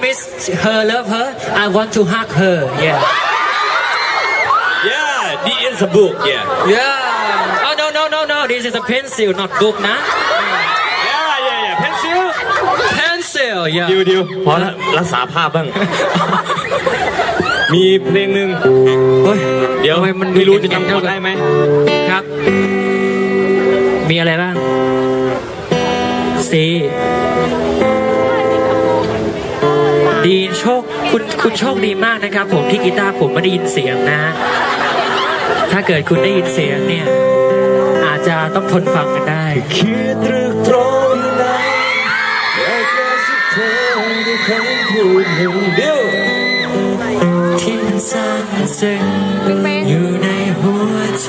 miss her, love her. I want to hug her. Yeah. Yeah, this is a book. Yeah. Yeah. Oh no no no no. This is a pencil, not book, nah. Yeah, yeah, yeah. Pencil. Pencil. ดิว Yeah. ดิวพอละรักษาภาพบ้าง มีเพลงหนึ่งโอ้ยเดี๋ยวทำไมมันไม่รู้ดูจะจำเก่คงนๆได้ไหมครับ มีอะไรบ้าง C ดีโชคคุณคุณโชคดีมากนะครับ ผมที่กีตาร์ผมไม่ได้ยินเสียงนะ ถ้าเกิดคุณได้ยินเสียงเนี่ย อาจจะต้องทนฟังกันได้คิดตรึกตรองอยู่ไหนอยากจะสักเธอด้วยคำพูดหนึ่งเดียวที่มันซ่านซึ้งอยู่ในหัวใจ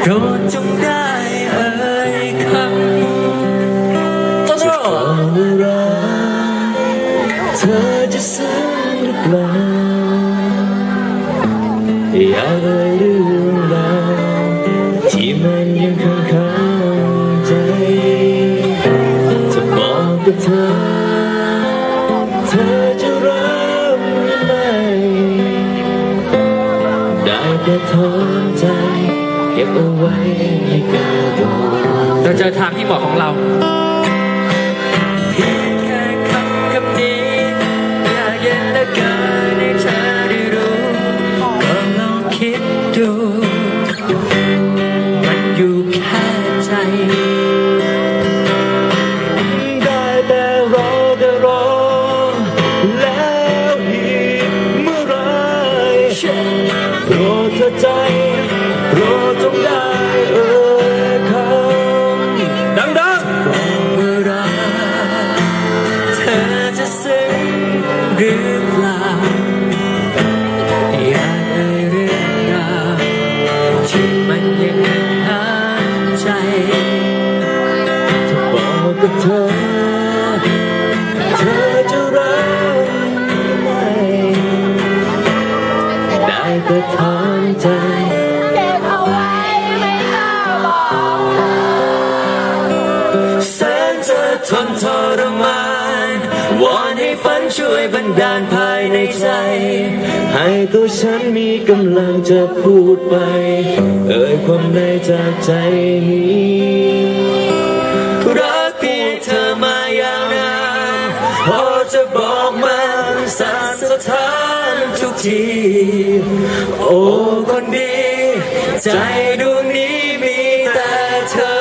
โปรดจงได้เอ่ยคำต้นรอเมื่อไรเธอจะซึ้งหรือเปล่าอยากเอ่ยเรื่องราวที่มันยังค้างคาใจจะบอกกับเธอ เธอจะรับหรือไม่ได้แต่ทนใจ เอาไว้ให้กาดองเราเจอทางที่เหมาะของเราเพียงแค่คำคำนี้ อยากเย็นเหลือเธอใจรอตรอแล้วอีกเมื่อไหรโปรดเธอใจโปรดจงได้ ได้แต่ถามใจเก็บเอาไว้ไม่กล้าบอกเธอแสนจะทนทรมานวอนให้ฝันช่วยบันดาลภายในใจ ให้ตัวฉันมีกำลังจะพูดไป เอ่ยความในจากใจนี้รักเพียงเธอมายาวนานพอจะบอกมันสานสถาน ทุกที โอ้คนดีใจดวงนี้มีแต่เธอ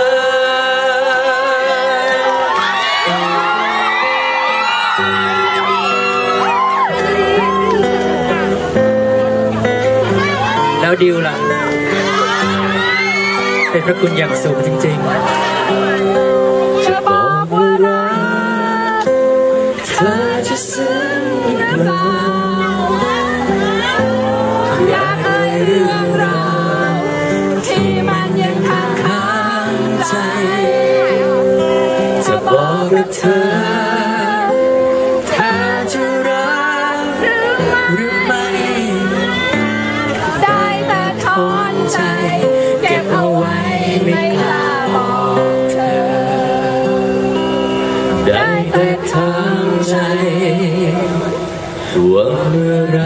แล้วดิวล่ะ เป็นพระคุณอย่างสูงจริงๆจะบอกว่ารักเธอจะซึ้งหรือเปล่า ว่าเมื่อไร